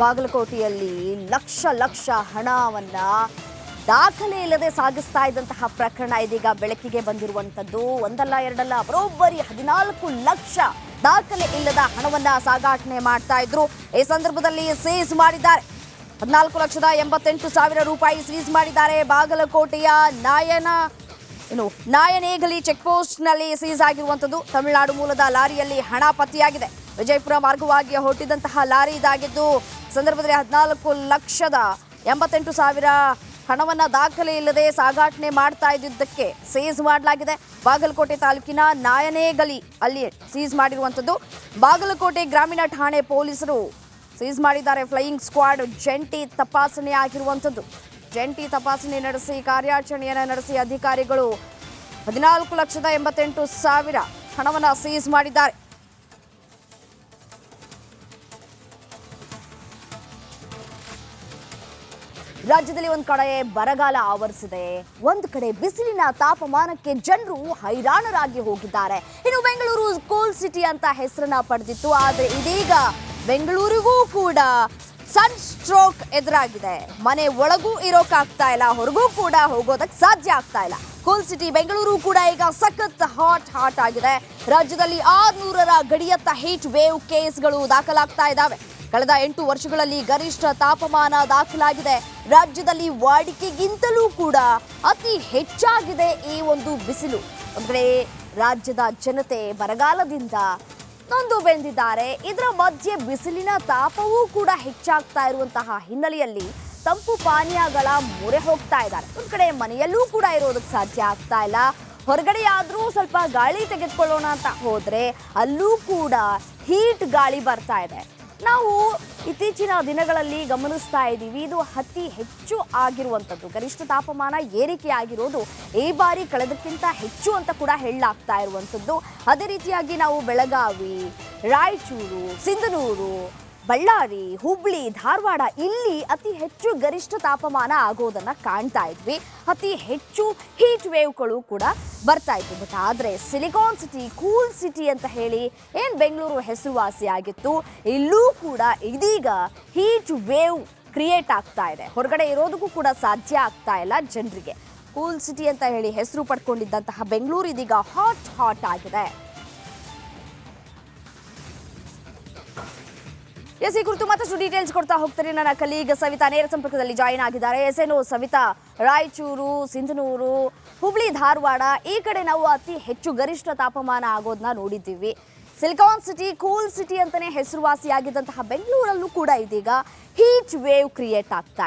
ಬಾಗಲಕೋಟೆಯಲ್ಲಿ ಲಕ್ಷ ಲಕ್ಷ ಹಣವನ್ನ ದಾಖಲೆ ಇಲ್ಲದೆ ಸಾಗಿಸ್ತಾ ಇದ್ದಂತಹ ಪ್ರಕರಣ ಇದೀಗ ಬೆಳಕಿಗೆ ಬಂದಿರುವಂತದ್ದು. ಒಂದಲ್ಲ, ಎರಡಲ್ಲ, ಬರೋಬ್ಬರಿ ಹದಿನಾಲ್ಕು ಲಕ್ಷ ದಾಖಲೆ ಇಲ್ಲದ ಹಣವನ್ನ ಸಾಗಾಟನೆ ಮಾಡ್ತಾ ಇದ್ರು. ಈ ಸಂದರ್ಭದಲ್ಲಿ ಸೀಸ್ ಮಾಡಿದ್ದಾರೆ. ಹದಿನಾಲ್ಕು ಲಕ್ಷದ ಎಂಬತ್ತೆಂಟು ಸಾವಿರ ರೂಪಾಯಿ ಸೀಸ್ ಮಾಡಿದ್ದಾರೆ. ಬಾಗಲಕೋಟೆಯ ನಾಯನ, ಏನು, ನಾಯನೇಗಲಿ ಚೆಕ್ ಪೋಸ್ಟ್ನಲ್ಲಿ ಸೀಸ್ ಆಗಿರುವಂಥದ್ದು ತಮಿಳುನಾಡು ಮೂಲದ ಲಾರಿಯಲ್ಲಿ ಹಣ ಪತ್ತೆಯಾಗಿದೆ. ವಿಜಯಪುರ ಮಾರ್ಗವಾಗಿ ಹೊರಟಿದಂತಹ ಲಾರಿ ಇದಾಗಿದ್ದು, ಸಂದರ್ಭದಲ್ಲಿ ಹದಿನಾಲ್ಕು ಲಕ್ಷದ ಎಂಬತ್ತೆಂಟು ಸಾವಿರ ಹಣವನ್ನ ದಾಖಲೆ ಇಲ್ಲದೆ ಸಾಗಾಟನೆ ಮಾಡ್ತಾ ಇದ್ದಿದ್ದಕ್ಕೆ ಸೀಸ್ ಮಾಡಲಾಗಿದೆ. ಬಾಗಲಕೋಟೆ ತಾಲೂಕಿನ ನಾಯನೇಗಲಿ ಅಲ್ಲಿ ಸೀಸ್ ಮಾಡಿರುವಂಥದ್ದು. ಬಾಗಲಕೋಟೆ ಗ್ರಾಮೀಣ ಠಾಣೆ ಪೊಲೀಸರು ಸೀಸ್ ಮಾಡಿದ್ದಾರೆ. ಫ್ಲೈಯಿಂಗ್ ಸ್ಕ್ವಾಡ್ ಜಂಟಿ ತಪಾಸಣೆ ಆಗಿರುವಂಥದ್ದು. ಜಂಟಿ ತಪಾಸಣೆ ನಡೆಸಿ, ಕಾರ್ಯಾಚರಣೆಯನ್ನು ನಡೆಸಿ ಅಧಿಕಾರಿಗಳು ಹದಿನಾಲ್ಕು ಲಕ್ಷದ ಎಂಬತ್ತೆಂಟು ಸಾವಿರ ಹಣವನ್ನು ಸೀಸ್ ಮಾಡಿದ್ದಾರೆ. ರಾಜ್ಯದಲ್ಲಿ ಒಂದ್ ಕಡೆ ಬರಗಾಲ ಆವರಿಸಿದೆ, ಒಂದ್ ಕಡೆ ಬಿಸಿಲಿನ ತಾಪಮಾನಕ್ಕೆ ಜನರು ಹೈರಾಣರಾಗಿ ಹೋಗಿದ್ದಾರೆ. ಇನ್ನು ಬೆಂಗಳೂರು ಕೂಲ್ ಸಿಟಿ ಅಂತ ಹೆಸರನ್ನ ಪಡೆದಿತ್ತು, ಆದ್ರೆ ಇದೀಗ ಬೆಂಗಳೂರಿಗೂ ಕೂಡ ಸನ್ ಸ್ಟ್ರೋಕ್ ಎದುರಾಗಿದೆ. ಮನೆ ಒಳಗೂ ಇರೋಕ್ಕಾಗ್ತಾ ಇಲ್ಲ, ಹೊರಗೂ ಕೂಡ ಹೋಗೋದಕ್ಕೆ ಸಾಧ್ಯ ಆಗ್ತಾ ಇಲ್ಲ. ಕೂಲ್ ಸಿಟಿ ಬೆಂಗಳೂರು ಕೂಡ ಈಗ ಸಖತ್ ಹಾಟ್ ಹಾಟ್ ಆಗಿದೆ. ರಾಜ್ಯದಲ್ಲಿ ಆರ್ನೂರರ ಗಡಿಯತ್ತ ಹೀಟ್ ವೇವ್ ಕೇಸ್ಗಳು ದಾಖಲಾಗ್ತಾ ಇದ್ದಾವೆ. ಕಳೆದ ಎಂಟು ವರ್ಷಗಳಲ್ಲಿ ಗರಿಷ್ಠ ತಾಪಮಾನ ದಾಖಲಾಗಿದೆ. ರಾಜ್ಯದಲ್ಲಿ ವಾಡಿಕೆಗಿಂತಲೂ ಕೂಡ ಅತಿ ಹೆಚ್ಚಾಗಿದೆ ಈ ಒಂದು ಬಿಸಿಲು. ಅಂದರೆ ರಾಜ್ಯದ ಜನತೆ ಬರಗಾಲದಿಂದ ನೊಂದು ಬೆಂದಿದ್ದಾರೆ ಇದರ ಮಧ್ಯೆ ಬಿಸಿಲಿನ ತಾಪವೂ ಕೂಡ ಹೆಚ್ಚಾಗ್ತಾ ಇರುವಂತಹ ಹಿನ್ನೆಲೆಯಲ್ಲಿ ತಂಪು ಪಾನೀಯಗಳ ಮೊರೆ ಹೋಗ್ತಾ ಇದ್ದಾರೆ. ಒಂದು ಕಡೆ ಮನೆಯಲ್ಲೂ ಕೂಡ ಇರೋದಕ್ಕೆ ಸಾಧ್ಯ ಆಗ್ತಾ ಇಲ್ಲ. ಹೊರಗಡೆ ಆದರೂ ಸ್ವಲ್ಪ ಗಾಳಿ ತೆಗೆದುಕೊಳ್ಳೋಣ ಅಂತ ಹೋದರೆ ಅಲ್ಲೂ ಕೂಡ ಹೀಟ್ ಗಾಳಿ ಬರ್ತಾ ಇದೆ. ನಾವು ಇತ್ತೀಚಿನ ದಿನಗಳಲ್ಲಿ ಗಮನಿಸ್ತಾ ಇದ್ದೀವಿ. ಇದು ಅತಿ ಹೆಚ್ಚು ಆಗಿರುವಂಥದ್ದು. ಗರಿಷ್ಠ ತಾಪಮಾನ ಏರಿಕೆ ಆಗಿರೋದು ಈ ಬಾರಿ ಕಳೆದಕ್ಕಿಂತ ಹೆಚ್ಚು ಅಂತ ಕೂಡ ಹೇಳಲಾಗ್ತಾ ಇರುವಂಥದ್ದು. ಅದೇ ರೀತಿಯಾಗಿ ನಾವು ಬೆಳಗಾವಿ, ರಾಯಚೂರು, ಸಿಂಧನೂರು ಬಳ್ಳಾರಿ, ಹುಬ್ಳಿ, ಧಾರವಾಡ ಇಲ್ಲಿ ಅತಿ ಹೆಚ್ಚು ಗರಿಷ್ಠ ತಾಪಮಾನ ಆಗೋದನ್ನ ಕಾಣ್ತಾ ಇದ್ವಿ. ಅತಿ ಹೆಚ್ಚು ಹೀಟ್ ವೇವ್ಗಳು ಕೂಡ ಬರ್ತಾ ಇತ್ತು. ಬಟ್ ಆದರೆ ಸಿಲಿಕಾನ್ ಸಿಟಿ ಕೂಲ್ ಸಿಟಿ ಅಂತ ಹೇಳಿ ಏನು ಬೆಂಗಳೂರು ಹೆಸರುವಾಸಿ ಆಗಿತ್ತು, ಇಲ್ಲೂ ಕೂಡ ಇದೀಗ ಹೀಟ್ ವೇವ್ ಕ್ರಿಯೇಟ್ ಆಗ್ತಾ ಇದೆ. ಹೊರಗಡೆ ಇರೋದಕ್ಕೂ ಕೂಡ ಸಾಧ್ಯ ಆಗ್ತಾ ಇಲ್ಲ ಜನರಿಗೆ. ಕೂಲ್ ಸಿಟಿ ಅಂತ ಹೇಳಿ ಹೆಸರು ಪಡ್ಕೊಂಡಿದ್ದಂತಹ ಬೆಂಗಳೂರು ಇದೀಗ ಹಾಟ್ ಹಾಟ್ ಆಗಿದೆ. ಎಸ್ ಈ ಕುರಿತು ಮತ್ತಷ್ಟು ಡೀಟೇಲ್ಸ್ ಕೊಡ್ತಾ ಹೋಗ್ತಾರೆ. ನನ್ನ ಕಲೀಗ ಸವಿತಾ ನೇರ ಸಂಪರ್ಕದಲ್ಲಿ ಜಾಯಿನ್ ಆಗಿದ್ದಾರೆ. ಎಸ್ ಏನು ಸವಿತಾ, ರಾಯಚೂರು, ಸಿಂಧನೂರು, ಹುಬ್ಳಿ, ಧಾರವಾಡ, ಈ ಕಡೆ ನಾವು ಅತಿ ಹೆಚ್ಚು ಗರಿಷ್ಠ ತಾಪಮಾನ ಆಗೋದನ್ನ ನೋಡಿದ್ದೀವಿ. ಸಿಲಿಕಾನ್ ಸಿಟಿ, ಕೂಲ್ ಸಿಟಿ ಅಂತಲೇ ಹೆಸರುವಾಸಿಯಾಗಿದ್ದಂತಹ ಬೆಂಗಳೂರಲ್ಲೂ ಕೂಡ ಇದೀಗ ಹೀಟ್ ವೇವ್ ಕ್ರಿಯೇಟ್ ಆಗ್ತಾ